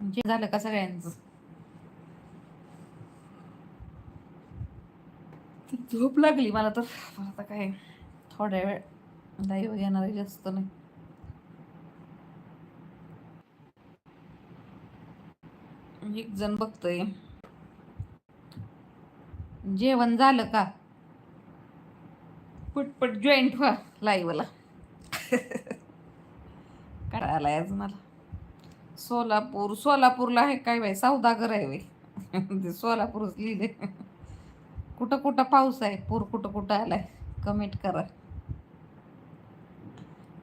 जे झालं का सगळ्यांचं? झोप लागली मला तर. आता काय थोड्या वेळ लाईव्ह घेणार जास्त नाही. एक जण बघतोय. जेवण झालं का? पटपट जॉईंट व्हा लाईव्हला. कळायला आज मला. सोलापूर सोलापूरला आहे काय बाई? सौदागर आहे बाई. ते सोलापूरच लिहिले कुठं कुठं पाऊस आहे? पूर कुठं कुठं आलाय? कमेंट करा.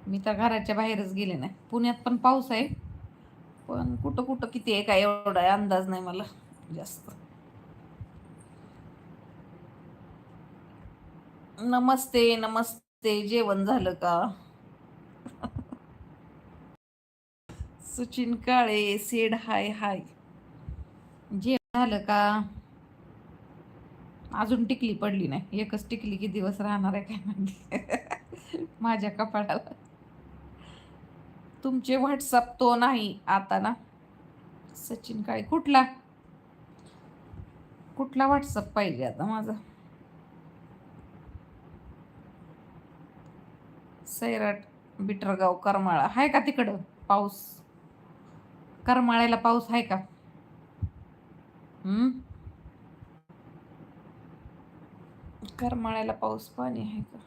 मी तर घराच्या बाहेरच गेले नाही. पुण्यात पण पाऊस आहे. पण कुठं कुठं किती आहे काय एवढा अंदाज नाही मला. जास्त. नमस्ते नमस्ते. जेवण झालं का? Sachin Kale said hi hi. जेवण झालं का? अजून टिकली पडली नाही. एकच टिकली की दिवस राहणार आहे काय माहिती. माझ्या कपाळाला. तुमचे व्हॉट्सअप तो नाही आता ना. सचिन काळे कुठला? कुठला व्हॉट्सअप पाहिजे आता माझा? सैराट बिटरगाव करमाळा. आहे का तिकडं? पाऊस. करमाळ्याला पाऊस आहे का? हम्म? करमाळ्याला पाऊस पाणी आहे का?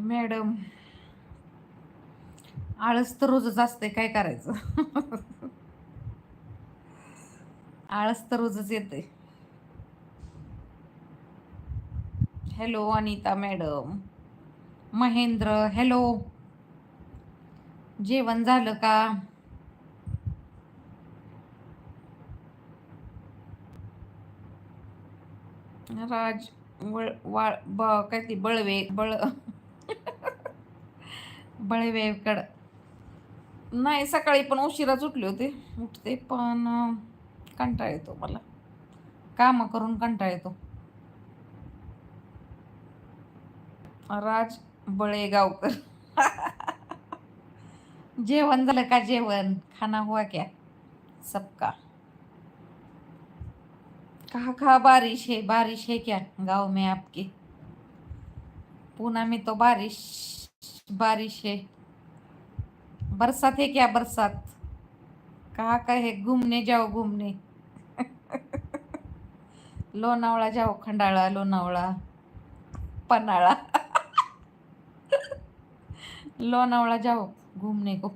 मॅडम. आळस तर रोजच असते काय करायचं? आळस तर रोजच येते hello Anita madam. Mahendra hello जेवण झालं का? राज वळ वाळ ब काय ती बळवे बळ बळवेकड. नाही सकाळी पण उशिराच उठले होते. उठते पण कंटाळ कंटाळा येतो मला. कामं करून कंटाळ येतो. राज बळेगावकर जेवण झालं का जेवण? खाना हुआ क्या? सबका. कहा कहा बारिश है? बारिश है क्या गांव में आपके? पूना में तो बारिश बारिश है। बरसात है क्या बरसात? कहा का है? घूमने जाओ घूमने। लोनावळा जाओ खंडाळा लोनावळा पन्हाळा. लोनावळा जाओ घूमने को.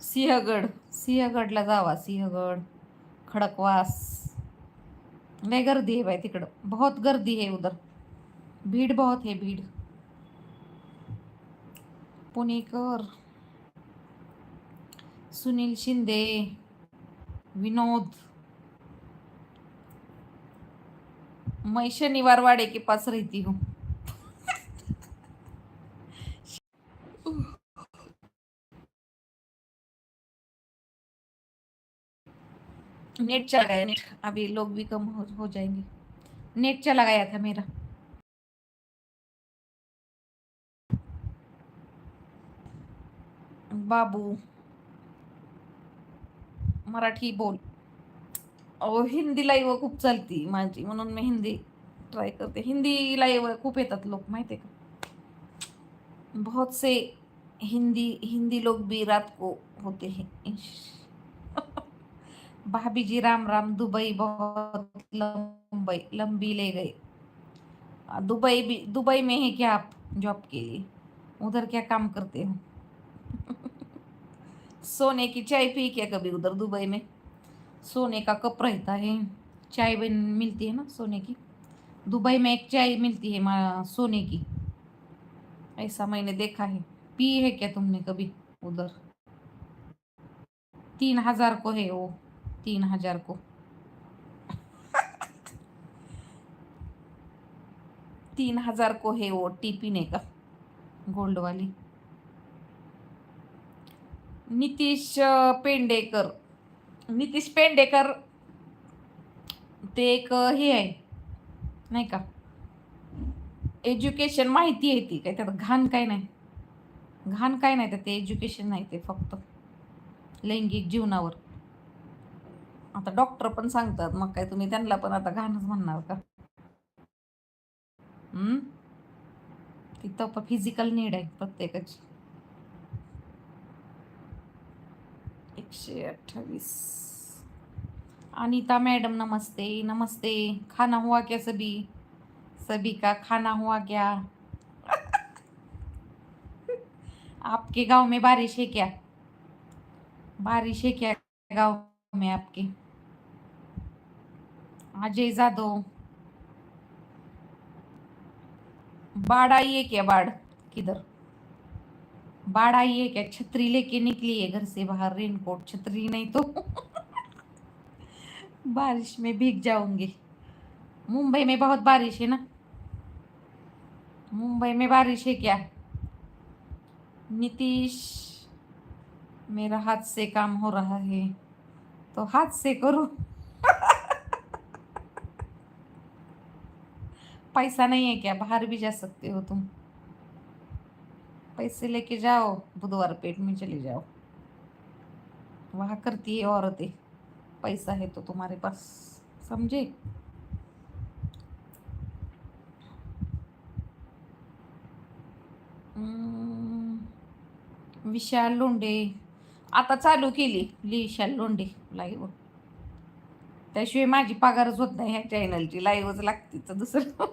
सिंहगड सिंहगडला जावा सिंहगड खडकवास. लय गर्दी आहे बाई तिकडं. बहुत गर्दी आहे उधर भीड़ बहुत है भीड़. पुणेकर. सुनील शिंदे. विनोद. मैं शनिवार वाड़े के पास रहती हूँ. नेट चला गया नेट। अभी लोग भी कम हो, हो जाएंगे। नेट चला गया था मेरा। बाबू मराठी बोल। अहो हिंदी लाईव्ह खूप चालती माझी म्हणून मी हिंदी ट्राय करते. हिंदी लाईव्ह खूप येतात लोक माहिती आहे का? बहुत से हिंदी हिंदी लोग भी रात को होते हैं। भाभी जी, राम राम, दुबई बहुत लंबई लंबी ले गए दुबई भी, दुबई में है क्या आप जॉब के लिए? उधर क्या काम करते हो? सोने की चाय पी क्या कभी उधर दुबई में? सोने का कप रहता है, चाय बन, मिलती है ना सोने की? दुबई में एक चाय मिलती है मा- सोने की। ऐसा मैंने देखा है। पी है क्या तुमने कभी उधर? तीन हज़ार को है वो। तीन हजार को. तीन हजार को है वो टी ने का. गोल्ड वाली नितीश पेंडेकर. नितीश पेंडेकर. ते एक हे आहे. नाही का? एज्युकेशन माहिती आहे ती काय? त्यात घाण काय नाही. घाण काय नाही तर ते एज्युकेशन नाही ते फक्त. लैंगिक जीवनावर. आता डॉक्टर पण सांगतात मग काय तुम्ही त्यांना पण आता घाणच म्हणणार का? हम्म? तिथं पण फिजिकल नीड आहे प्रत्येकाची. एकशे अठ्ठावीस. अनिता मॅडम नमस्ते नमस्ते. खाना हुआ क्या सभी? सभी का खाना हुआ क्या? आपके गांव में बारिश है क्या? बारिश है क्या गांव? में आपके। अजय जादव बाढ़ आई है क्या बाढ़? किधर? बाढ़ आई है क्या? छतरी लेके निकली है घर से बाहर रेनकोट छतरी नहीं तो। बारिश में भीग जाऊँगी। मुंबई में बहुत बारिश है ना? मुंबई में बारिश है क्या? नीतीश, मेरा हाथ से काम हो रहा है। तो हाथ से करो। पैसा नहीं है क्या? बाहर भी जा सकते हो तुम। पैसे लेके जाओ बुधवार पेट में चले जाओ। वहाँ करती है औरतें। पैसा है तो तुम्हारे पास समझे? हम्म, विशाल लोंढे आता चालू केली लिशाल लोंढे लाईव्ह त्याशिवाय माझी पगारच होत नाही ह्या चॅनलची लाईव्हच लागते तर दुसरं.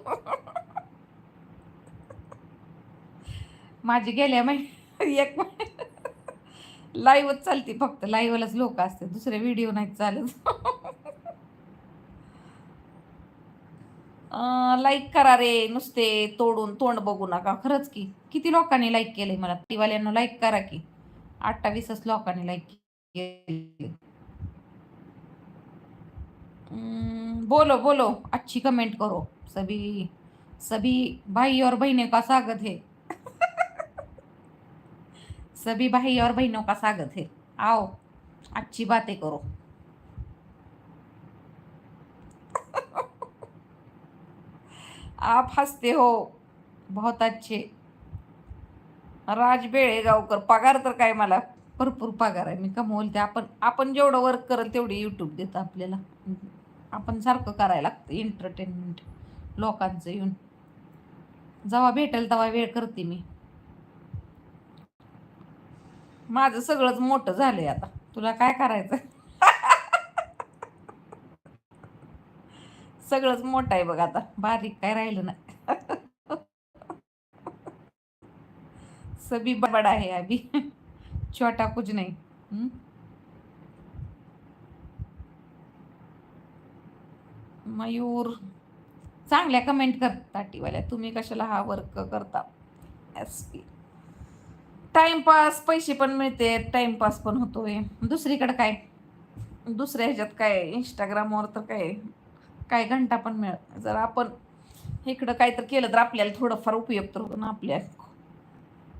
माझी गेल्या महिन्या एक लाईव्हच चालते फक्त लाईव्हलाच लोक असते दुसरे व्हिडिओ नाही चालत. लाईक करा रे नुसते तोडून तोंड बघू नका खरंच की. किती लोकांनी लाईक केलंय मला? टीवाल्यांना लाईक करा की. अठ्ठावीसच लोकांनी हम्म, बोलो बोलो. अच्छी कमेंट करो. सभी सभी भाई और बहनों का स्वागत है? सभी भाई और बहनों का स्वागत है? आओ अच्छी बातें करो. आप हँसते हो. बहुत अच्छे. राज बेळेगावकर पगार तर काय मला? भरपूर पगार आहे मी कमवलते. आपण आपण जेवढं वर्क करेल तेवढी यूट्यूब देतं आपल्याला. आपण सारखं करायला लागतं एंटरटेनमेंट लोकांचं येऊन. जेव्हा भेटेल तेव्हा वेळ करते मी. माझं सगळंच मोठं झालंय आता. तुला काय करायचं? सगळंच मोठं आहे बघ आता. बारीक काय राहिलं नाही. सभी बडा है अभी। छोटा कुछ नहीं। मयूर चांगल्या कमेंट कर ताटीवाल्या. तुम्ही कशाला हा वर्क करता? एस पी टाइमपास पैसे पण मिळते टाइमपास पण होतोय. दुसरीकडे काय? दुसऱ्या ह्याच्यात काय इंस्टाग्रामवर तर काय काय घंटा पण मिळत जर आपण इकडं काहीतरी तर केलं तर आपल्याला थोडंफार उपयोग तर होतो ना आपल्या.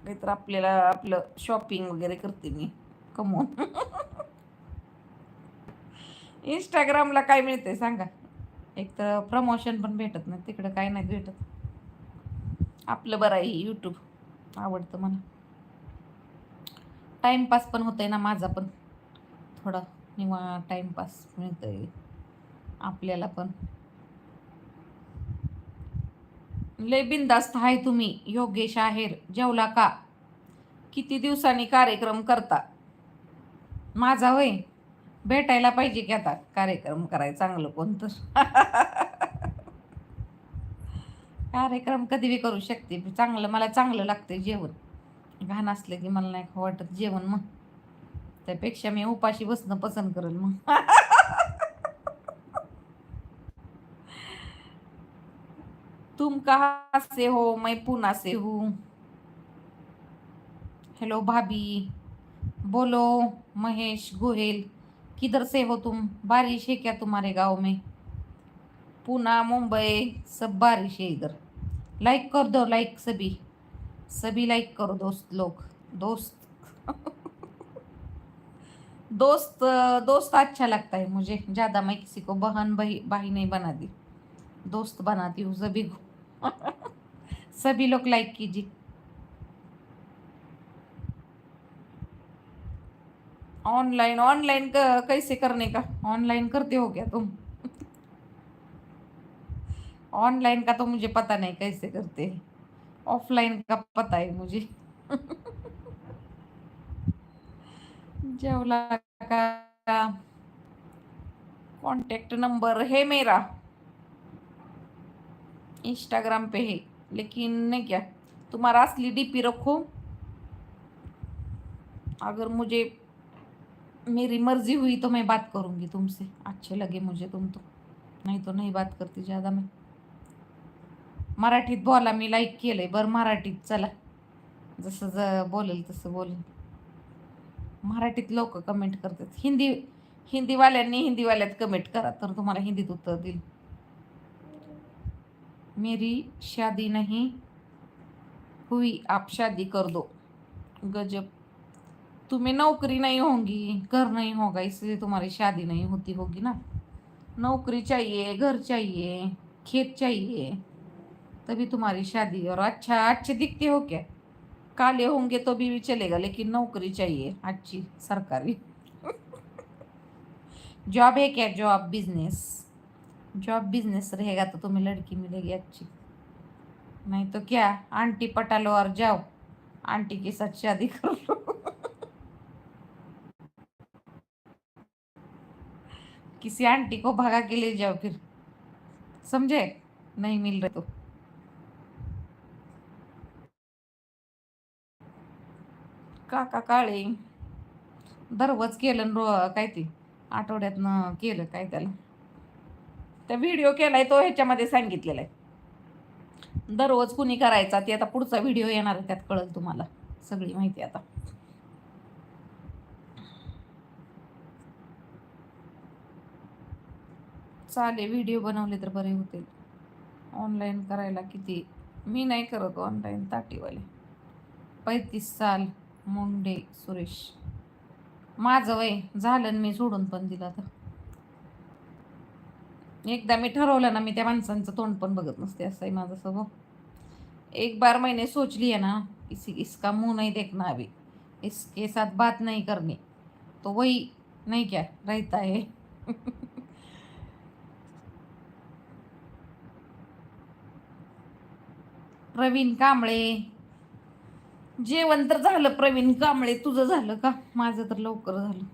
काहीतर आपल्याला आपलं शॉपिंग वगैरे करते मी. कमवून इंस्टाग्रामला काय मिळतंय सांगा? एक तर प्रमोशन पण भेटत नाही तिकडं काय नाही भेटत. आपलं बरं आहे यूट्यूब आवडतं मला. टाईमपास पण होतंय ना माझा पण. थोडा निवा टाईमपास मिळतंय. आपल्याला पण. लय बिंदास्त आहे तुम्ही योगेश आहेर जेवला का? किती दिवसांनी कार्यक्रम करता? माझा होय. भेटायला पाहिजे की आता कार्यक्रम कराय चांगलं कोणतं? कार्यक्रम कधी बी करू शकते. चांगलं मला चांगलं लागतं जेवण. घाण असलं की मला नाही वाटत जेवण मग. त्यापेक्षा मी उपाशी बसणं पसंत करेल मग. तुम कहाँ से हो? मैं पूना से हूँ। हेलो भाभी। बोलो, महेश गोहेल, किधर से हो तुम? बारिश है क्या तुम्हारे गाँव में? पूना मुंबई, सब बारिश है इधर। लाइक कर दो लाइक सभी। सभी लाइक करो, दोस्त लोग। दोस्त। दोस्त दोस्त अच्छा लगता है मुझे। ज़्यादा मैं किसी को बहन, भाई भाई नहीं बनाती। दोस्त बनाती हूँ सभी को। सभी लोग लाइक कीजिए। ऑनलाइन ऑनलाइन का कैसे करने का? ऑनलाइन करते हो क्या तुम? ऑनलाइन का तो मुझे पता नहीं कैसे करते। ऑफलाइन का पता है मुझे। जेवला का कांटेक्ट नंबर है मेरा। इंस्टाग्राम पे है लेकिन नहीं क्या? तुम्हारा असली डीपी रखो। अगर मुझे मेरी मर्जी हुई तो मैं बात करूंगी तुमसे। अच्छे लगे मुझे तुम तो। नहीं तो नहीं बात करती ज़्यादा मैं। मराठीत बोला मी लाईक केलंय. बरं मराठीत चला. जसं ज बोलेल तसं बोलेल मराठीत लोक कमेंट करतात. हिंदी हिंदीवाल्यांनी हिंदीवाल्यात कमेंट करा तर तुम्हाला हिंदीत उत्तर देईल. मेरी शादी नहीं हुई आप शादी कर दो। गजब। तुम्हें नौकरी नहीं होगी घर नहीं होगा इसलिए तुम्हारी शादी नहीं होती होगी ना। नौकरी चाहिए घर चाहिए खेत चाहिए तभी तुम्हारी शादी। और अच्छा अच्छे दिखते हो क्या? काले होंगे तो भी, भी चलेगा लेकिन नौकरी चाहिए अच्छी सरकारी। जॉब है क्या? जॉब बिज़नेस जॉब बिजनेस रहेगा तो तुम्हें लड़की मिलेगी अच्छी नहीं तो क्या आंटी पटा लो और जाओ आंटी के साथ शादी कर. लो किसी आंटी को भगा के ले जाओ फिर. समझे? नहीं मिल रहे तो. काका काळे. दररोज केलं रो काय ते? आठवड्यातनं केलं काय त्याला? त्या व्हिडिओ केलाय तो ह्याच्यामध्ये सांगितलेला आहे. दररोज कुणी करायचा ते आता पुढचा व्हिडिओ येणार आहे त्यात कळल तुम्हाला. सगळी माहिती आता. चालेल व्हिडिओ बनवले तर बरे होतील. ऑनलाईन करायला किती? मी नाही करत ऑनलाईन ताटीवाले. पैतीस साल मुंडे सुरेश. माझं वय झालं मी सोडून पण दिलं तर एकदा मी ठरवलं ना मी त्या माणसांचं तोंड पण बघत नसते असं आहे माझं स्वभाव एक बार मैंने सोच लिया ना इस इसका मुंह नहीं देखना अभी. इसके साथ बात नहीं करनी. तो वही नहीं क्या रहता है. प्रवीण कांबळे. जेवण तर झालं प्रवीण कांबळे तुझं झालं का? माझं तर लवकर झालं.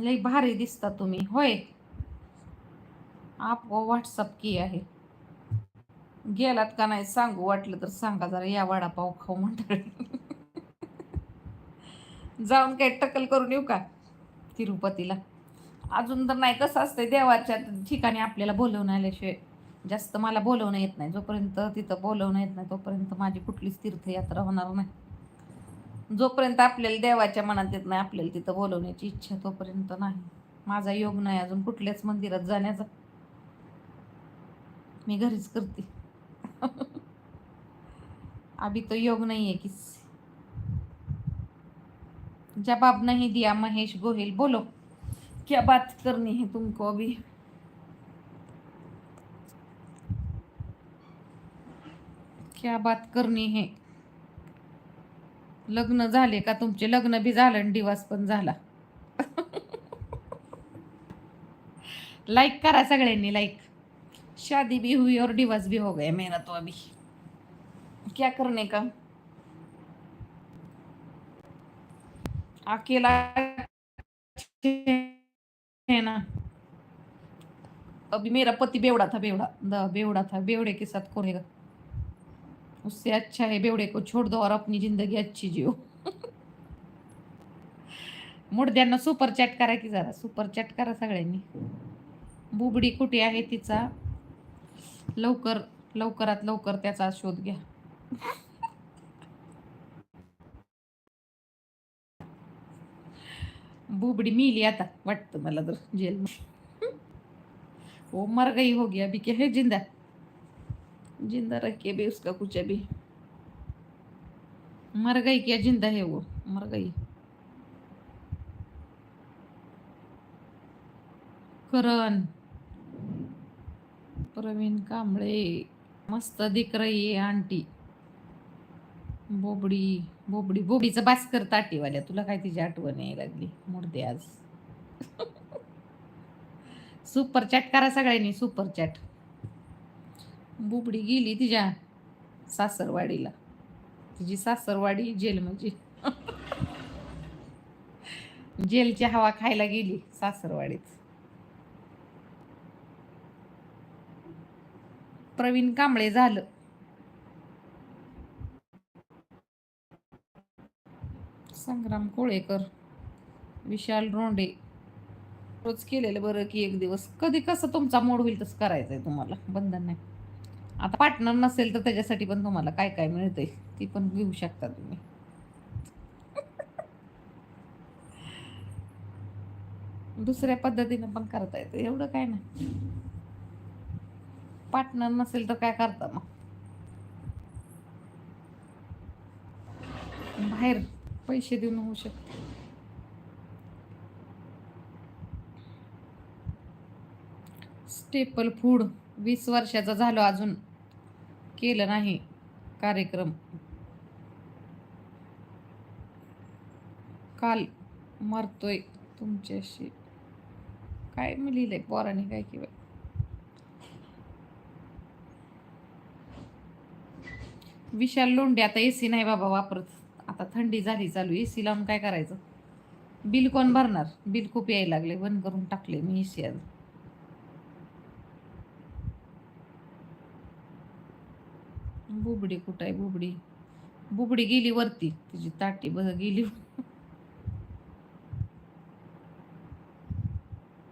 लई भारी दिसता तुम्ही होय? आप व्हॉट्सअप की आहे. गेलात का नाही सांगू वाटलं तर सांगा जरा या वडापाव खाऊ म्हणतात. जाऊन काही टकल करून येऊ का तिरुपतीला? अजून तर नाही कसं असतंय देवाच्या ठिकाणी आपल्याला बोलवून आल्याशिवाय. जास्त मला बोलवणं येत नाही जोपर्यंत तिथं बोलवणं येत नाही तोपर्यंत माझी कुठलीच तीर्थयात्रा होणार नाही. जोपर्यंत आपल्याला देवाच्या मनात येत नाही आपल्याला तिथं बोलवण्याची इच्छा तोपर्यंत नाही. माझा योग नाही अजून कुठल्याच मंदिरात जाण्याचा. मी घरीच करते. अभी तो योग नाही आहे की जवाब नाही दिया महेश गोहिल बोलो. क्या बात करनी है तुमको अभी? क्या बात करनी है? लग्न झाले का? तुमचे लग्न बी झालं आणि दिवस पण झाला. लाइक करा सगळ्यांनी लाईक शादी भी हुई और डिवोर्स भी हो गया मेरा तो अभी. क्या करने का? अकेला है ना? अभी मेरा पति बेवड़ा था बेवड़ा द- बेवड़ा था बेवड़े के साथ कौन रहेगा उससे अच्छा है बेवड़े को छोड़ दो और अपनी जिंदगी अच्छी जियो। मुडद्यांना सुपर चॅट करा की जरा सुपर चॅट करा सगळ्यांनी. बुबडी कुठे आहे तिचा? लवकर लवकरात लवकर त्याचा शोध घ्या. बुबडी मिली आता वाटतं मला तर जेल ओ मर गई हो गया अभी क्या है जिंदा? जिंदा रखिए भी उसका कुछ अभी मर गई क्या जिंदा है वो? मर गई। करण। प्रवीण कांबळे। मस्त दिख रही है आंटी। बोबडी बोबडी बोबडीचं भास्कर ताटीवाल्या तुला काय तिची आठवण यायला लागली? मुर्दे आज. सुपर चॅट करा सगळ्यांनी सुपर चॅट बुबडी गेली तिच्या सासरवाडीला. तिची सासरवाडी जेल म्हणजे. जेलची हवा खायला गेली सासरवाडीत. प्रवीण कांबळे झालं. संग्राम कोळेकर विशाल रोंडे. रोज केलेलं बरं की एक दिवस. कधी कसं तुमचा मोड होईल तसं करायचंय तुम्हाला. बंधन नाही. आता पार्टनर नसेल तर त्याच्यासाठी पण तुम्हाला काय काय मिळतंय ती पण घेऊ शकता तुम्ही. दुसऱ्या पद्धतीनं पण करता येतं एवढं काय नाही. पार्टनर नसेल तर काय करता मग? बाहेर पैसे देऊन होऊ शकते. स्टेपल फूड वीस वर्षाचा झालो अजून. केलं नाही. कार्यक्रम. काल मरतोय तुमच्याशी. काय मी लिहिलंय पोराने काय किंवा विशाल लोंडे आता एसी नाही बाबा वापरत. आता थंडी झाली चालू. एसी लावून काय करायचं? बिल कोण भरणार? बिल खूप यायला लागले. बंद करून टाकले मी एसी आज. बुबडी कुठं आहे बुबडी? बुबडी गेली वरती. तिची ताटी बघ गेली.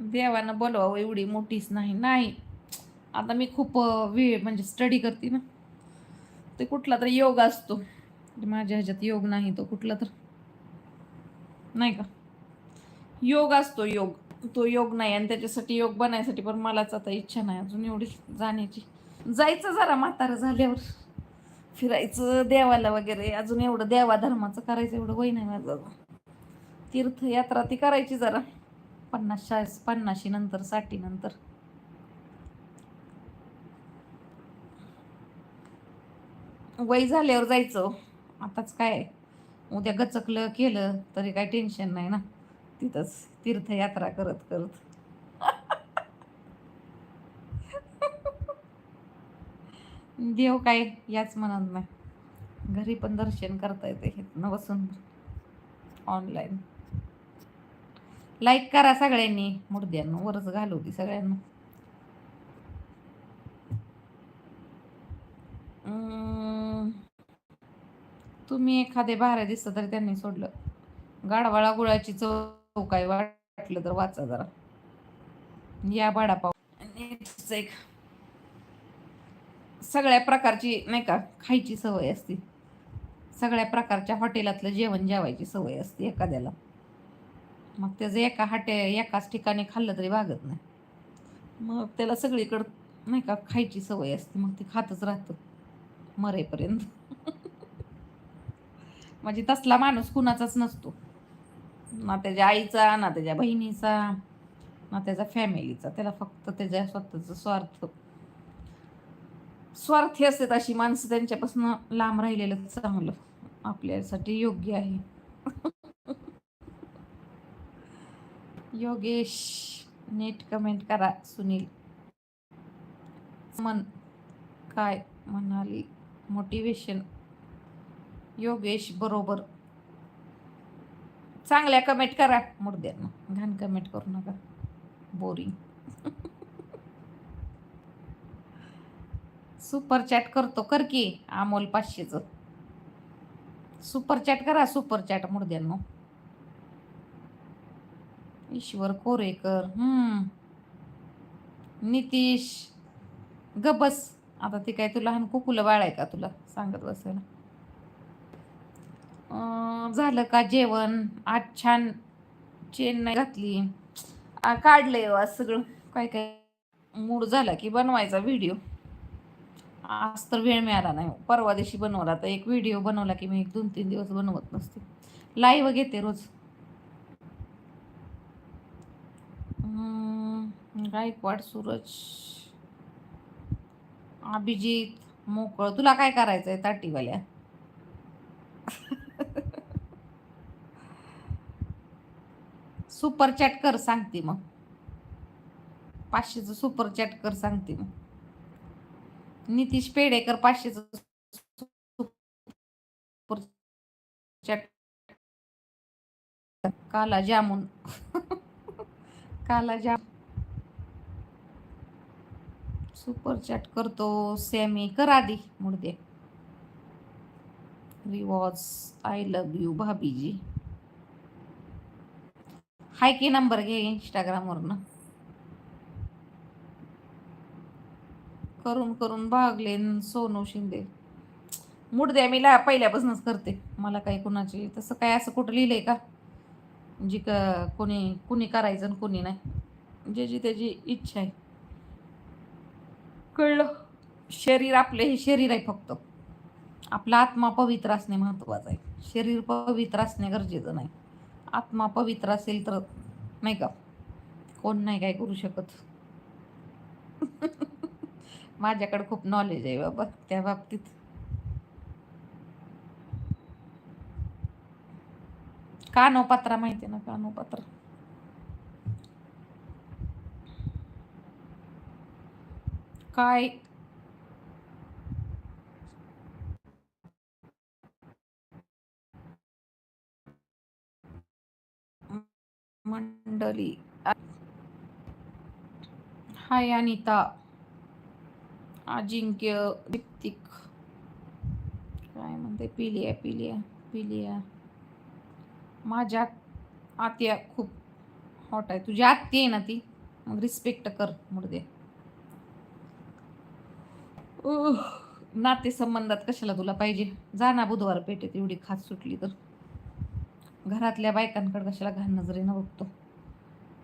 देवानं बोलवावं एवढी मोठीच नाही. नाही. आता मी खूप वेळ म्हणजे स्टडी करते ना. ते कुठला तर योग असतो. माझ्या ह्याच्यात योग नाही तो कुठला तर. नाही का? योग असतो योग. तो योग नाही आणि त्याच्यासाठी योग बनायसाठी पण मलाच आता इच्छा नाही अजून एवढी जाण्याची. जायचं जरा म्हातारं झाल्यावर. फिरायचं देवाला वगैरे. अजून एवढं देवा धर्माचं करायचं एवढं वय नाही माझं तीर्थयात्रा ती करायची जरा. पन्नास चाळीस पन्नाशी नंतर साठी नंतर. वय झाल्यावर जायचं. आताच काय उद्या गचकलं केलं तरी काय टेन्शन नाही ना. तिथंच तीर्थयात्रा करत करत. देव काय याच म्हणत नाही. घरी पण दर्शन करता येते न बसून ऑनलाईन लाईक करा सगळ्यांनी. मुर्द्यांना वरच घालवती सगळ्यांना. अं, तुम्ही एखादे भारे दिसत तरी त्यांनी सोडलं. गाडवाळा गुळाची चव काय वाटलं तर वाचा जरा. या वडापाव एक सगळ्या प्रकारची नाही का खायची सवय असते. सगळ्या प्रकारच्या हॉटेलातलं जेवण जेवायची सवय असते एखाद्याला. मग त्याचं एका हॉटे एकाच ठिकाणी खाल्लं तरी वागत नाही. मग त्याला सगळीकडं नाही का खायची सवय असते. मग ते खातच राहतं. मरेपर्यंत. म्हणजे तसला माणूस कुणाचाच नसतो. ना त्याच्या आईचा ना त्याच्या बहिणीचा ना त्याचा फॅमिलीचा त्याला फक्त त्याच्या स्वतःचा स्वार्थ. स्वार्थी असतात अशी माणसं त्यांच्यापासून लांब राहिलेलं चांगलं. आपल्यासाठी योग्य आहे. योगेश नीट कमेंट करा सुनील. मन काय म्हणाली? मोटिवेशन योगेश बरोबर. चांगल्या कमेंट करा मुर्द्यांना. घाण कमेंट करू नका. बोरिंग सुपर चॅट करतो कर की अमोल पाचशेचं. सुपर चॅट करा सुपर चॅट मुर्द्यांनो. ईश्वर कोरेकर हम्म. नितीश गबस आता ते काय तुला लहान कुकुलं बाळ आहे का तुला? सांगत बसायला. झालं का जेवण? आज छान चेन नाही घातली. काढलंय हो सगळं. काय काय? मूड झाला की बनवायचा व्हिडिओ आज तर वेळ मिळाला नाही हो. परवा दिवशी बनवला तर एक व्हिडिओ बनवला की मी एक दोन तीन दिवस बनवत नसते. लाईव्ह घेते रोज. गायकवाड सूरज. अभिजित मोकळ. तुला काय करायचंय ताटीवाल्या? सुपर चॅट कर सांगते मग. पाचशेचं सुपर चॅट कर सांगते मग. नितीश पेडेकर पाचशे काला जामून. काला जाम सुपर चॅट करतो सेमी. कर आधी मुडदे रिवॉज आय लव यू भाभीजी. हाय की नंबर घे इंस्टाग्रामवरनं करून करून भागले सोनू शिंदे. मूड द्या मी ला पहिल्यापासूनच करते. मला काही कुणाची तसं काय असं कुठं लिहिलंय का? जी का कोणी कुणी करायचं आणि कोणी नाही. ज्याची त्याची इच्छा आहे. कळलं. शरीर आपले हे शरीर आहे फक्त. आपला आत्मा पवित्र असणे महत्वाचं आहे. शरीर पवित्र असणे गरजेचं नाही. आत्मा पवित्र असेल तर नाही का? कोण नाही काय करू शकत. माझ्याकडे खूप नॉलेज आहे बाबा त्या बाबतीत. कानोपात्रा माहिती आहे ना कानोपात्रा. काय? मंडळी हाय अनिता. अजिंक्य दीप्तिक काय म्हणते पिलिया पिलिया पिलिया. माझ्या आत्या खूप हॉट आहे. तुझी आत्ती आहे ना ती? मग रिस्पेक्ट कर मुडदे नाते नातेसंबंधात कशाला तुला पाहिजे? जा ना बुधवार पेठेत एवढी खास सुटली तर. घरातल्या बायकांकडे कशाला घाण नजरेनं बघतो.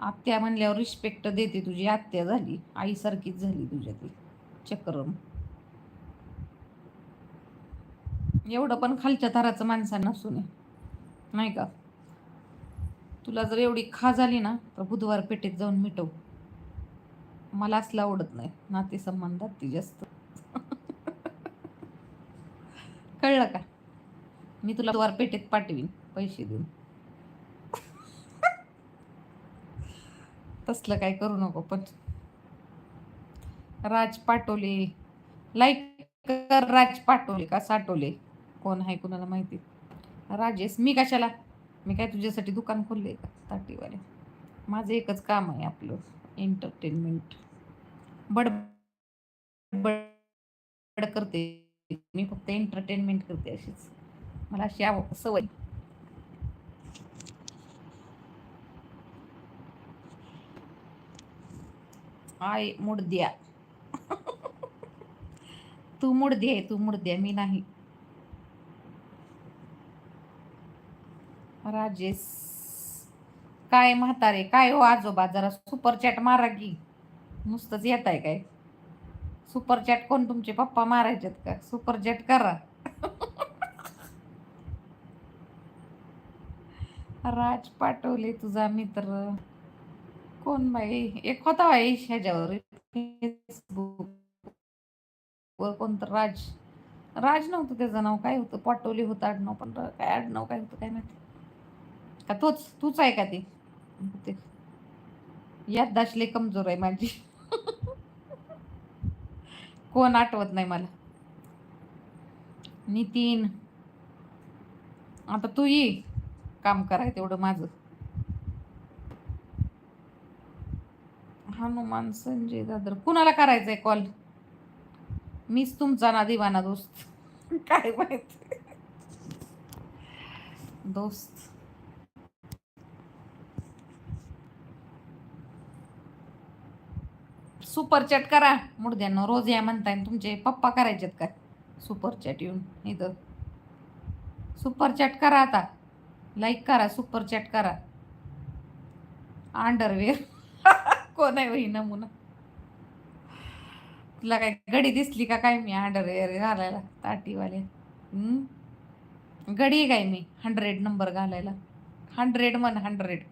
आत्या म्हणल्यावर रिस्पेक्ट देते तुझी. आत्या झाली. आईसारखीच झाली तुझ्या ती. चक्रम एवढं पण खालच्या थराचं माणसांना नसू नये नाही का? तुला जर एवढी खा झाली ना तर बुधवार पेठेत जाऊन मिटव. मला असलं आवडत नाही. नातेसंबंधात ती जास्त. कळलं का? मी तुला बुधवार पेठेत पाठवीन पैसे देऊन. तसलं काय करू नको पण. राज पाटोले. लाईक कर राज पाटोले का साटोले? कोण आहे कुणाला माहिती? राजेश मी कशाला? मी काय तुझ्यासाठी दुकान खोलले का ताटीवाले? माझं एकच काम आहे आपलं एंटरटेनमेंट बड बड करते. मी फक्त एंटरटेनमेंट करते अशीच. मला अशी आव सवय. आय मुडद्या. तू मूड दे तू मुडद्या मी नाही. राजेश. काय म्हातारे काय हो आजोबा जरा सुपर चॅट मारा की. नुसतंच येत आहे काय? सुपर चॅट कोण तुमचे पप्पा मारायचेत का? सुपर चॅट करा. राज पाठवले तुझा मित्र. कोण बाई? एक होता बाई ह्याच्यावर फेसबुक व कोणतं राज राज नव्हतं त्याचं नाव. काय होतं? पाटोली होतं आडनाव पण काय आडनाव काय होतं काय माहिती? का तोच तूच आहे का ते? ते याद दाशले कमजोर आहे माझी. कोण आठवत नाही मला. नितीन. आता तू ये. काम कराय तेवढं माझं. हनुमान संजय दादर. कुणाला करायचंय कॉल मीच तुमचा ना दिवाना दोस्त. काय माहीत? दोस्त. सुपर चॅट करा. मुडद्यांना रोज या म्हणताय तुमचे पप्पा करायचेत काय? सुपर चॅट येऊन इथं. सुपर चॅट करा आता. लाईक करा सुपर चॅट करा. अंडरवेअर कोण आहे वही नमुना? तुला काय? गडी दिसली का काय मी अंडरवेअर घालायला ताटीवाले? घडी गडी काय मी? हंड्रेड नंबर घालायला. हंड्रेड मन हंड्रेड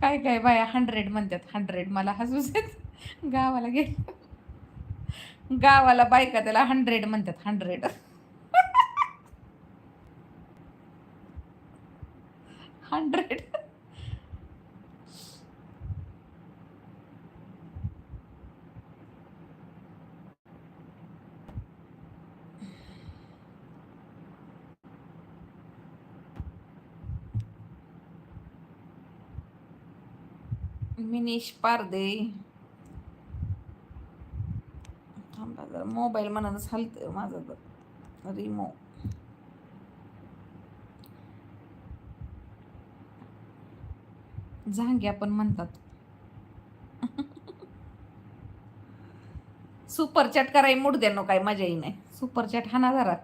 काय काय बाया हंड्रेड म्हणतात? हंड्रेड मला हसूच येत. गावाला गेलं. गावाला बायका त्याला हंड्रेड म्हणतात हंड्रेड हंड्रेड मिनिश पारदे थांबा जरा मोबाईल मनानच हलत हो माझा तर. रिमो. झांग्या पण म्हणतात. सुपर चॅट कराय मूड द्या काही मजाही नाही. सुपर चॅट हाना जरा.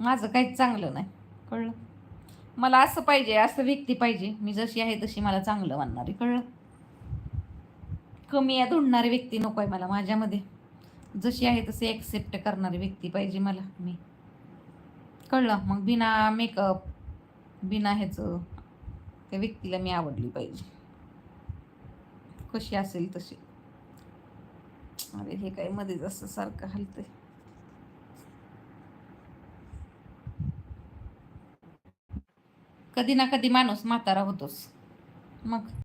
माझं काहीच चांगलं नाही. कळलं? मला असं पाहिजे असं व्यक्ती पाहिजे. मी जशी आहे तशी मला चांगलं मानणारी कळलं? कमी या उडणारी व्यक्ती नको आहे मला माझ्यामध्ये. जशी आहे तशी ॲक्सेप्ट करणारी व्यक्ती पाहिजे मला मी. कळलं? मग बिना मेकअप बिना ह्याचं त्या व्यक्तीला मी आवडली पाहिजे. कशी असेल तशी. अरे हे काय मध्येच असं सारखं हलतंय. कधी ना कधी माणूस म्हातारा होतोस मग